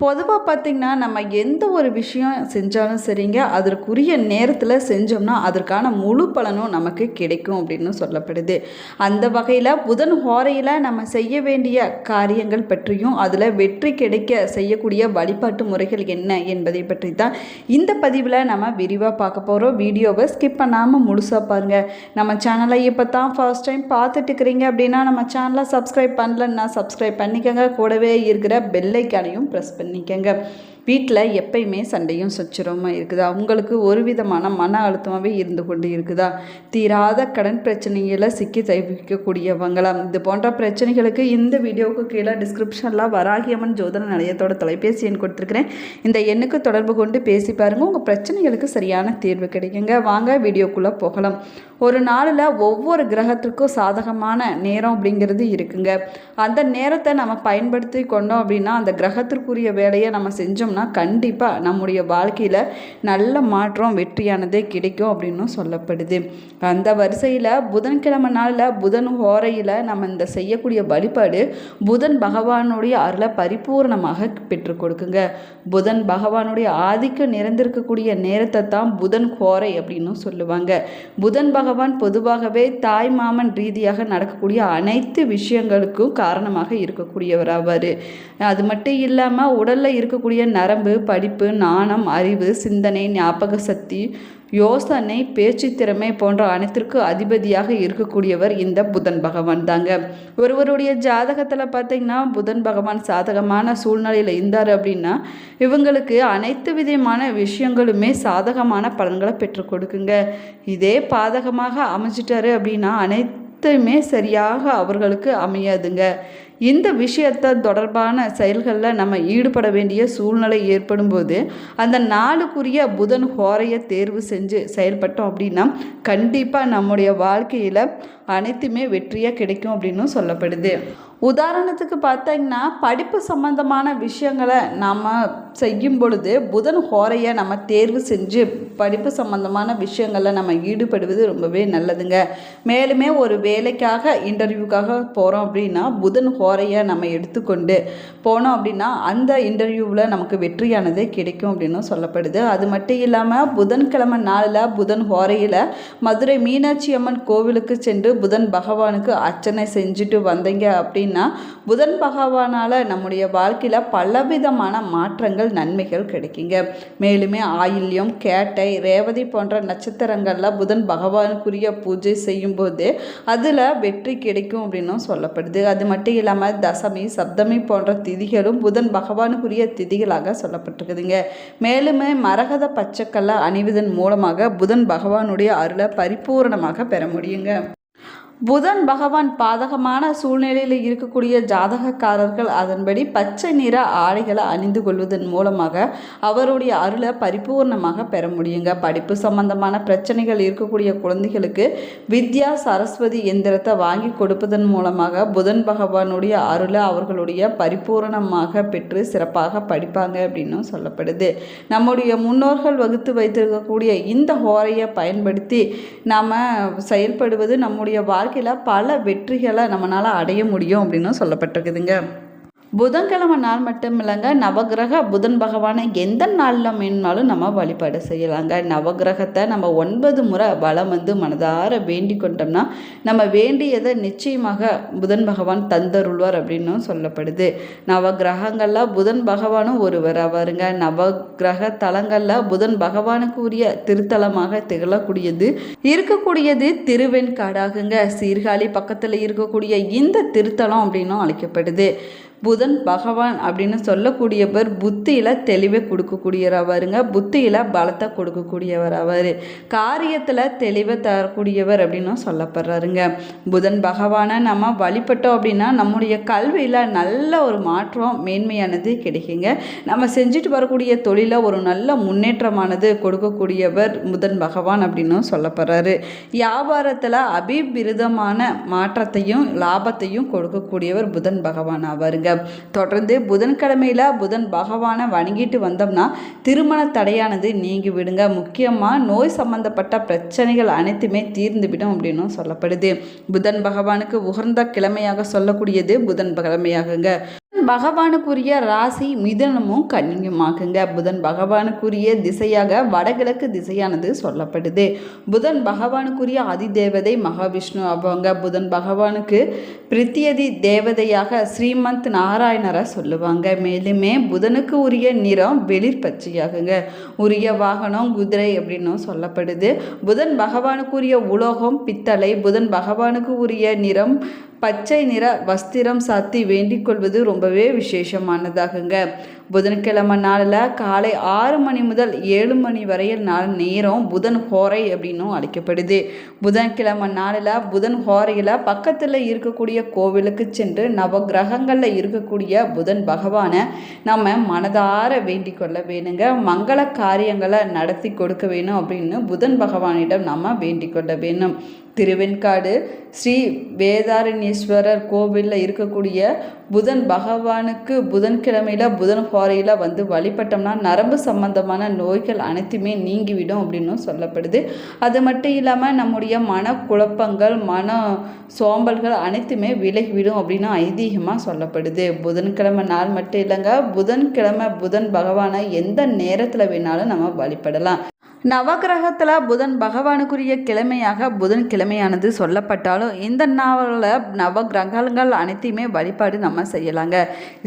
பொதுவாக பார்த்திங்கன்னா நம்ம எந்த ஒரு விஷயம் செஞ்சாலும் சரிங்க அதற்குரிய நேரத்தில் செஞ்சோம்னா அதற்கான முழு பலனும் நமக்கு கிடைக்கும் அப்படின்னு சொல்லப்படுது. அந்த வகையில் புதன் ஹோரையில் நம்ம செய்ய வேண்டிய காரியங்கள் பற்றியும் அதில் வெற்றி கிடைக்க செய்யக்கூடிய வழிபாட்டு முறைகள் என்ன என்பதை பற்றி தான் இந்த பதிவில் நம்ம விரிவாக பார்க்க போகிறோம் வீடியோவை ஸ்கிப் பண்ணாமல் முழுசாக பாருங்கள் நம்ம சேனலை இப்போ தான் ஃபர்ஸ்ட் டைம் பார்த்துட்டு இருக்கிறீங்க அப்படின்னா நம்ம சேனலை சப்ஸ்கிரைப் பண்ணலன்னா சப்ஸ்கிரைப் பண்ணிக்கோங்க. கூடவே இருக்கிற பெல்லைக்கானையும் ப்ரெஸ் பண்ணிக்கங்க. வீட்டில் எப்பயுமே சண்டையும் சச்சரவுமாக இருக்குதா? உங்களுக்கு ஒரு விதமான மன அழுத்தமாகவே இருந்து கொண்டு இருக்குதா? தீராத கடன் பிரச்சனைகளை சிக்கி தவிக்கக்கூடியவங்களாம் இது போன்ற பிரச்சனைகளுக்கு இந்த வீடியோவுக்கு கீழே டிஸ்கிரிப்ஷனில் வராகியம்மன் ஜோதன நிலையத்தோட தொலைபேசி எண் கொடுத்துருக்குறேன். இந்த எண்ணுக்கு தொடர்பு கொண்டு பேசி பாருங்கள் உங்கள் பிரச்சனைகளுக்கு சரியான தீர்வு கிடைக்குங்க. வாங்க வீடியோக்குள்ளே போகலாம். ஒரு நாளில் ஒவ்வொரு கிரகத்திற்கும் சாதகமான நேரம் அப்படிங்கிறது இருக்குங்க. அந்த நேரத்தை நம்ம பயன்படுத்தி கொண்டோம் அப்படின்னா அந்த கிரகத்திற்குரிய வேலையை நம்ம செஞ்சோம் செஞ்சோம்னா கண்டிப்பாக நம்முடைய வாழ்க்கையில் நல்ல மாற்றம் வெற்றியானதே கிடைக்கும் அப்படின்னும் சொல்லப்படுது. அந்த வரிசையில் புதன்கிழமை நாளில் புதன் ஹோரையில் நம்ம இந்த செய்யக்கூடிய வழிபாடு புதன் பகவானுடைய அருளை பரிபூர்ணமாக பெற்றுக் கொடுக்குங்க. புதன் பகவானுடைய ஆதிக்கம் நிறைந்திருக்கக்கூடிய நேரத்தை தான் புதன் ஹோரை அப்படின்னு சொல்லுவாங்க. புதன் பகவான் பொதுவாகவே தாய் மாமன் ரீதியாக நடக்கக்கூடிய அனைத்து விஷயங்களுக்கும் காரணமாக இருக்கக்கூடியவர் ஆவார் அது மட்டும் இல்லாமல் உடலில் இருக்கக்கூடிய நரம்பு படிப்பு நாணம் அறிவு சிந்தனை ஞாபக சக்தி யோசனை பேச்சு திறமை போன்ற அனைத்திற்கும் அதிபதியாக இருக்கக்கூடியவர் இந்த புதன் பகவான் தாங்க. ஒருவருடைய ஜாதகத்தில் பார்த்தீங்கன்னா புதன் பகவான் சாதகமான சூழ்நிலையில் இருந்தார் அப்படின்னா இவங்களுக்கு அனைத்து விதமான விஷயங்களுமே சாதகமான பலன்களை பெற்றுக் கொடுக்குங்க. இதே பாதகமாக அமைஞ்சிட்டாரு அப்படின்னா அனைத்துமே சரியாக அவர்களுக்கு அமையாதுங்க. இந்த விஷயத்தை தொடர்பான செயல்களில் நம்ம ஈடுபட வேண்டிய சூழ்நிலை ஏற்படும் போது அந்த நாளுக்குரிய புதன் ஹோரையை தேர்வு செஞ்சு செயல்பட்டோம் அப்படின்னா கண்டிப்பாக நம்முடைய வாழ்க்கையில் அனைத்துமே வெற்றியாக கிடைக்கும் அப்படின்னும் சொல்லப்படுது. உதாரணத்துக்கு பார்த்தீங்கன்னா படிப்பு சம்பந்தமான விஷயங்களை நாம் செய்யும் பொழுது புதன் ஹோரையை நம்ம தேர்வு செஞ்சு படிப்பு சம்பந்தமான விஷயங்களில் நம்ம ஈடுபடுவது ரொம்பவே நல்லதுங்க. மேலுமே ஒரு வேலைக்காக இன்டர்வியூக்காக போகிறோம் அப்படின்னா புதன் ஹோரையை நம்ம எடுத்துக்கொண்டு போனோம் அப்படின்னா அந்த இன்டர்வியூவில் நமக்கு வெற்றியானதே கிடைக்கும் அப்படின்னு சொல்லப்படுது. அது மட்டும் இல்லாமல் புதன்கிழமை நாளில் புதன் ஹோரையில் மதுரை மீனாட்சி அம்மன் கோவிலுக்கு சென்று புதன் பகவானுக்கு அர்ச்சனை செஞ்சுட்டு வந்தீங்க அப்படின்னா புதன் பகவானால் நம்முடைய வாழ்க்கையில் பலவிதமான மாற்றங்கள் நன்மைகள் கிடைக்குங்க. மேலுமே ஆயில்யம் கேட்டை ரேவதி போன்ற நட்சத்திரங்களில் புதன் பகவானுக்குரிய பூஜை செய்யும்போது அதில் வெற்றி கிடைக்கும் அப்படின்னும் சொல்லப்படுது. அது மட்டும் இல்லாமல் தசமி சப்தமி போன்ற திதிகளும் புதன் பகவானுக்குரிய திதிகளாக சொல்லப்பட்டிருக்குதுங்க. மேலுமே மரகத பச்சைக்கல்லை அணிவதன் மூலமாக புதன் பகவானுடைய அருளை பரிபூரணமாக பெற முடியுங்க. புதன் பகவான் பாதகமான சூழ்நிலையில் இருக்கக்கூடிய ஜாதகக்காரர்கள் அதன்படி பச்சை நிற ஆடைகளை அணிந்து கொள்வதன் மூலமாக அவருடைய அருளை பரிபூர்ணமாக பெற முடியுங்க. படிப்பு சம்பந்தமான பிரச்சனைகள் இருக்கக்கூடிய குழந்தைகளுக்கு வித்யா சரஸ்வதி எந்திரத்தை வாங்கி கொடுப்பதன் மூலமாக புதன் பகவானுடைய அருளை அவர்களுடைய பரிபூரணமாக பெற்று சிறப்பாக படிப்பாங்க அப்படின்னும் சொல்லப்படுது. நம்முடைய முன்னோர்கள் வகுத்து வைத்திருக்கக்கூடிய இந்த ஹோரையை பயன்படுத்தி நாம் செயல்படுவது நம்முடைய வாழ்க்கை வாழ்க்கையில் பல வெற்றிகளை நம்மளால் அடைய முடியும் அப்படின்னு சொல்லப்பட்டிருக்குதுங்க. புதன்கிழமை நாள் மட்டும் இல்லைங்க. நவகிரக புதன் பகவானை எந்த நாளில் வேணுனாலும் நம்ம வழிபாடு செய்யலாங்க. நவகிரகத்தை நம்ம ஒன்பது முறை வளம் வந்து மனதார வேண்டி கொண்டோம்னா நம்ம வேண்டியதை நிச்சயமாக புதன் பகவான் தந்தருள்வார் அப்படின்னு சொல்லப்படுது. நவகிரகங்களில் புதன் பகவானும் ஒருவர் அவருங்க நவகிரக தலங்களில் புதன் பகவானுக்கு உரிய திருத்தலமாக திகழக்கூடியது இருக்கக்கூடியது திருவெண்காடாகுங்க சீர்காழி பக்கத்தில் இருக்கக்கூடிய இந்த திருத்தலம் அப்படின்னும் அழைக்கப்படுது. புதன் புதன் பகவான் அப்படின்னு சொல்லக்கூடியவர் புத்தியில் தெளிவை கொடுக்கக்கூடியவர் அவருங்க புத்தியில் பலத்தை கொடுக்கக்கூடியவர் அவர். காரியத்தில் தெளிவை தரக்கூடியவர் அப்படின்னும் சொல்லப்படுறாருங்க. புதன் பகவானை நம்ம வழிபட்டோம் அப்படின்னா நம்முடைய கல்வியில் நல்ல ஒரு மாற்றம் மேன்மையானது கிடைக்குங்க. நம்ம செஞ்சுட்டு வரக்கூடிய தொழிலில் ஒரு நல்ல முன்னேற்றமானது கொடுக்கக்கூடியவர் புதன் பகவான் அப்படின்னும் சொல்லப்படுறாரு. வியாபாரத்தில் அபிவிருதமான மாற்றத்தையும் லாபத்தையும் கொடுக்கக்கூடியவர் புதன் பகவான் ஆவாருங்க. தொடர்ந்து புதன்கிழமையில் புதன் பகவானை வணங்கிட்டு வந்தோம்னா திருமண தடையானது நீங்கி விடுங்க. முக்கியமாக நோய் சம்பந்தப்பட்ட பிரச்சனைகள் அனைத்துமே தீர்ந்துவிடும் அப்படின்னும் சொல்லப்படுது. புதன் பகவானுக்கு உகர்ந்த கிழமையாக சொல்லக்கூடியது புதன் கிழமையாகுங்க பகவானுக்குரிய ராசி மிதனமும் கன்னியுமாகுங்க. புதன் பகவானுக்குரிய திசையாக வடகிழக்கு திசையானது சொல்லப்படுது. புதன் பகவானுக்குரிய அதிதேவதை மகாவிஷ்ணு அவங்க புதன் பகவானுக்கு பிரித்தியதி தேவதையாக ஸ்ரீமந்த் நாராயணரை சொல்லுவாங்க. மேலுமே புதனுக்கு உரிய நிறம் வெளிர் பச்சையாகுங்க. உரிய வாகனம் குதிரை அப்படின்னும் சொல்லப்படுது. புதன் பகவானுக்குரிய உலோகம் பித்தளை புதன் பகவானுக்கு உரிய நிறம் பச்சை நிற வஸ்திரம் சாத்தி வேண்டிக் கொள்வது ரொம்பவே விசேஷமானதாகுங்க. புதன்கிழமை நாளில் காலை ஆறு மணி முதல் ஏழு மணி வரையில் நாள் நேரம் புதன் ஹோரை அப்படின்னும் அழைக்கப்படுது. புதன்கிழமை நாளில் புதன் ஹோரையில் பக்கத்தில் இருக்கக்கூடிய கோவிலுக்கு சென்று நவ கிரகங்களில் இருக்கக்கூடிய புதன் பகவானை நம்ம மனதார வேண்டிக் கொள்ள வேணுங்க. மங்கள காரியங்களை நடத்தி கொடுக்க வேணும் அப்படின்னு புதன் பகவானிடம் நம்ம வேண்டிக் கொள்ள வேணும். திருவெண்காடு ஸ்ரீ வேதாரண்யேஸ்வரர் கோவிலில் இருக்கக்கூடிய புதன் பகவானுக்கு புதன்கிழமையில் புதன் ஹோரையில் வந்து வழிபட்டோம்னா நரம்பு சம்பந்தமான நோய்கள் அனைத்துமே நீங்கிவிடும் அப்படின்னும் சொல்லப்படுது. அது மட்டும் இல்லாமல் நம்முடைய மன குழப்பங்கள் மன சோம்பல்கள் அனைத்துமே விலகிவிடும் அப்படின்னு ஐதீகமாக சொல்லப்படுது. புதன்கிழமை நாள் மட்டும் இல்லைங்க புதன்கிழமை புதன் பகவானை எந்த நேரத்தில் வேணாலும் நம்ம வழிபடலாம். நவகிரகத்தில் புதன் பகவானுக்குரிய கிழமையாக புதன் கிழமையானது சொல்லப்பட்டாலும் இந்த நாவலில் நவகிரகங்கள் அனைத்தையுமே வழிபாடு நம்ம செய்யலாங்க.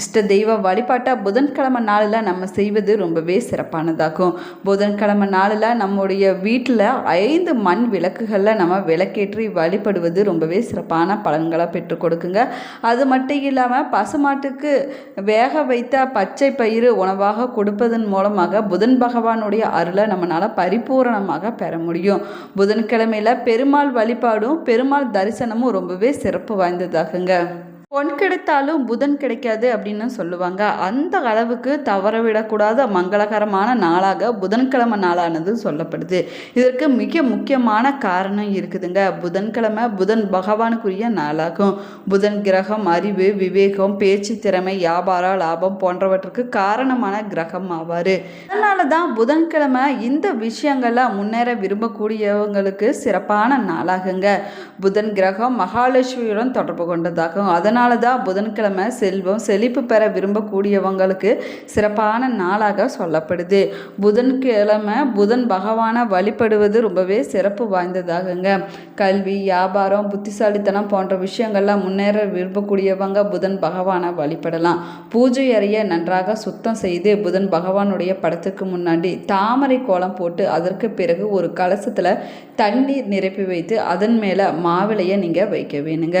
இஷ்ட தெய்வ வழிபாட்டை புதன்கிழமை நாளில் நம்ம செய்வது ரொம்பவே சிறப்பானதாகும். புதன்கிழமை நாளில் நம்முடைய வீட்டில் ஐந்து மண் விளக்குகளில் நம்ம விளக்கேற்றி வழிபடுவது ரொம்பவே சிறப்பான பலன்களை பெற்றுக் கொடுக்குங்க. அது மட்டும் இல்லாமல் பசுமாட்டுக்கு வேக வைத்த பச்சை பயிறு உணவாக கொடுப்பதன் மூலமாக புதன் பகவானுடைய அருளை நம்மளால் பரிபூரணமாக பெற முடியும். புதன்கிழமையில் பெருமாள் வழிபாடும் பெருமாள் தரிசனமும் ரொம்பவே சிறப்பு வாய்ந்ததாகுங்க. பொன் கிடைத்தாலும் புதன் கிடைக்காது அப்படின்னு சொல்லுவாங்க. அந்த அளவுக்கு தவறவிடக்கூடாத மங்களகரமான நாளாக புதன்கிழமை நாளானது சொல்லப்படுது. இதற்கு மிக முக்கியமான காரணம் இருக்குதுங்க. புதன்கிழமை புதன் பகவானுக்குரிய நாளாகும். புதன் கிரகம் அறிவு விவேகம் பேச்சு திறமை வியாபாரம் லாபம் போன்றவற்றுக்கு காரணமான கிரகம் ஆவார். அதனால தான் புதன்கிழமை இந்த விஷயங்களில் முன்னேற விரும்பக்கூடியவங்களுக்கு சிறப்பான நாளாகுங்க. புதன் கிரகம் மகாலட்சுமியுடன் தொடர்பு கொண்டதாகும். அதனால் தான் புதன்கிழமை செல்வம் செழிப்பு பெற விரும்பக்கூடியவங்களுக்கு சிறப்பான நாளாக சொல்லப்படுது. புதன்கிழமை புதன் பகவானை வழிபடுவது ரொம்பவே சிறப்பு வாய்ந்ததாகுங்க. கல்வி வியாபாரம் புத்திசாலித்தனம் போன்ற விஷயங்கள்லாம் முன்னேற விரும்பக்கூடியவங்க புதன் பகவானை வழிபடலாம். பூஜை அறையை நன்றாக சுத்தம் செய்து புதன் பகவானுடைய படத்துக்கு முன்னாடி தாமரை கோலம் போட்டு அதற்கு பிறகு ஒரு கலசத்தில் தண்ணீர் நிரப்பி வைத்து அதன் மேலே மாவிளையை நீங்கள் வைக்க வேணுங்க.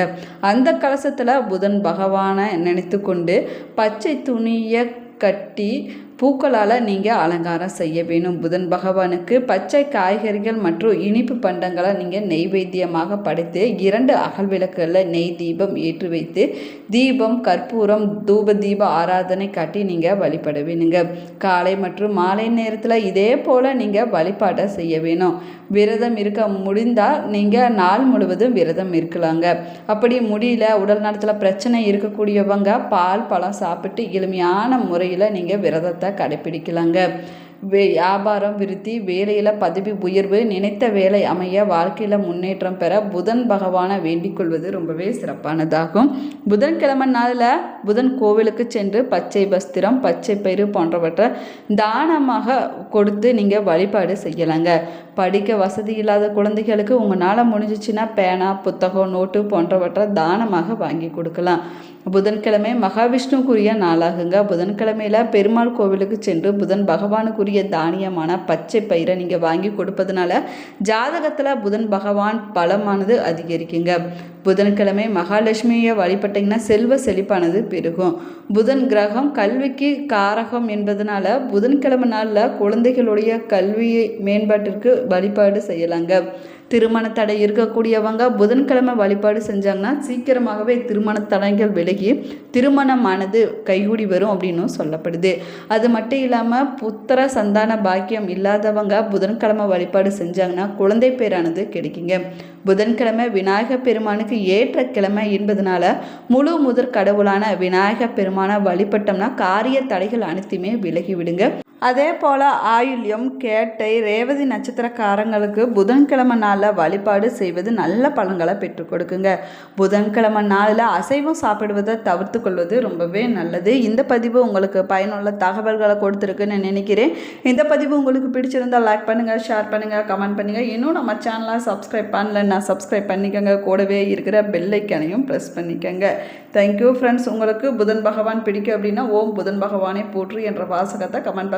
அந்த கலசத்தில் புதன் பகவானை நினைத்து கொண்டு பச்சை துணியை கட்டி பூக்களால் நீங்கள் அலங்காரம் செய்ய வேணும். புதன் பகவானுக்கு பச்சை காய்கறிகள் மற்றும் இனிப்பு பண்டங்களை நீங்கள் நெய்வேத்தியமாக படைத்து இரண்டு அகல் விளக்குகளில் நெய் தீபம் ஏற்றி வைத்து தீபம் கற்பூரம் தூப தீப ஆராதனை காட்டி நீங்கள் வழிபட வேணுங்க. காலை மற்றும் மாலை நேரத்தில் இதே போல் நீங்கள் வழிபாட்டை செய்ய வேணும். விரதம் இருக்க முடிந்தால் நீங்கள் நாள் முழுவதும் விரதம் இருக்கலாங்க. அப்படி முடியல உடல் நலத்தில் பிரச்சனை இருக்கக்கூடியவங்க பால் பழம் சாப்பிட்டு எளிமையான முறையில் நீங்கள் விரதத்தை கடைப்பிடிக்கலாங்க. வியாபாரம் விருத்தி வேலையில் பதவி உயர்வு நினைத்த வேலை அமைய வாழ்க்கையில் முன்னேற்றம் பெற புதன் பகவானை வேண்டிக் கொள்வது ரொம்பவே சிறப்பானதாகும். புதன்கிழமை நாளில் புதன் கோவிலுக்கு சென்று பச்சை பஸ்திரம் பச்சை பயிறு போன்றவற்றை தானமாக கொடுத்து நீங்கள் வழிபாடு செய்யலாங்க. படிக்க வசதி இல்லாத குழந்தைகளுக்கு உங்களால் முடிஞ்சிச்சுன்னா பேனா புத்தகம் நோட்டு போன்றவற்றை தானமாக வாங்கி கொடுக்கலாம். புதன்கிழமை மகாவிஷ்ணுக்குரிய நாளாகுங்க. புதன்கிழமையில் பெருமாள் கோவிலுக்கு சென்று புதன் பகவானுக்குரிய தானியமான பச்சை பயிரை நீங்கள் வாங்கி கொடுப்பதுனால ஜாதகத்தில் புதன் பகவான் பலமானது அதிகரிக்குங்க. புதன்கிழமை மகாலட்சுமியை வழிபட்டிங்கன்னா செல்வ செழிப்பானது பெருகும். புதன் கிரகம் கல்விக்கு காரகம் என்பதனால புதன்கிழமை நாளில் குழந்தைகளுடைய கல்வி மேம்பாட்டிற்கு வழிபாடு செய்யலாங்க. திருமண தடை இருக்கக்கூடியவங்க புதன்கிழமை வழிபாடு செஞ்சாங்கன்னா சீக்கிரமாகவே திருமண தடைகள் விலகி திருமணமானது கைகூடி வரும் அப்படின்னும் சொல்லப்படுது. அது மட்டும் இல்லாமல் புத்திர சந்தான பாக்கியம் இல்லாதவங்க புதன்கிழமை வழிபாடு செஞ்சாங்கன்னா குழந்தை பேரானது கிடைக்குங்க. புதன்கிழமை விநாயகர் பெருமானுக்கு ஏற்ற கிழமை என்பதனால முழு முதற் கடவுளான விநாயகர் பெருமானை வழிபட்டோம்னா காரிய தடைகள் அனைத்துமே விலகிவிடுங்க அதே போல் ஆயுள்யம் கேட்டை ரேவதி நட்சத்திரக்காரங்களுக்கு புதன்கிழமை நாளில் வழிபாடு செய்வது நல்ல பழங்களை பெற்றுக் கொடுக்குங்க. புதன்கிழமை நாளில் அசைவம் சாப்பிடுவதை தவிர்த்து கொள்வது ரொம்பவே நல்லது. இந்த பதிவு உங்களுக்கு பயனுள்ள தகவல்களை கொடுத்துருக்குன்னு நினைக்கிறேன். இந்த பதிவு உங்களுக்கு பிடிச்சிருந்தால் லைக் பண்ணுங்கள் ஷேர் பண்ணுங்கள் கமெண்ட் பண்ணுங்கள் இன்னும் நம்ம சேனலை சப்ஸ்கிரைப் பண்ணலன்னா சப்ஸ்கிரைப் பண்ணிக்கோங்க. கூடவே இருக்கிற பெல்லைக்கனையும் ப்ரெஸ் பண்ணிக்கோங்க. தேங்க்யூ ஃப்ரெண்ட்ஸ் உங்களுக்கு புதன் பகவான் பிடிக்கும் அப்படின்னா ஓம் புதன் பகவானே போற்று என்ற வாசகத்தை கமெண்ட் பாக்ஸ்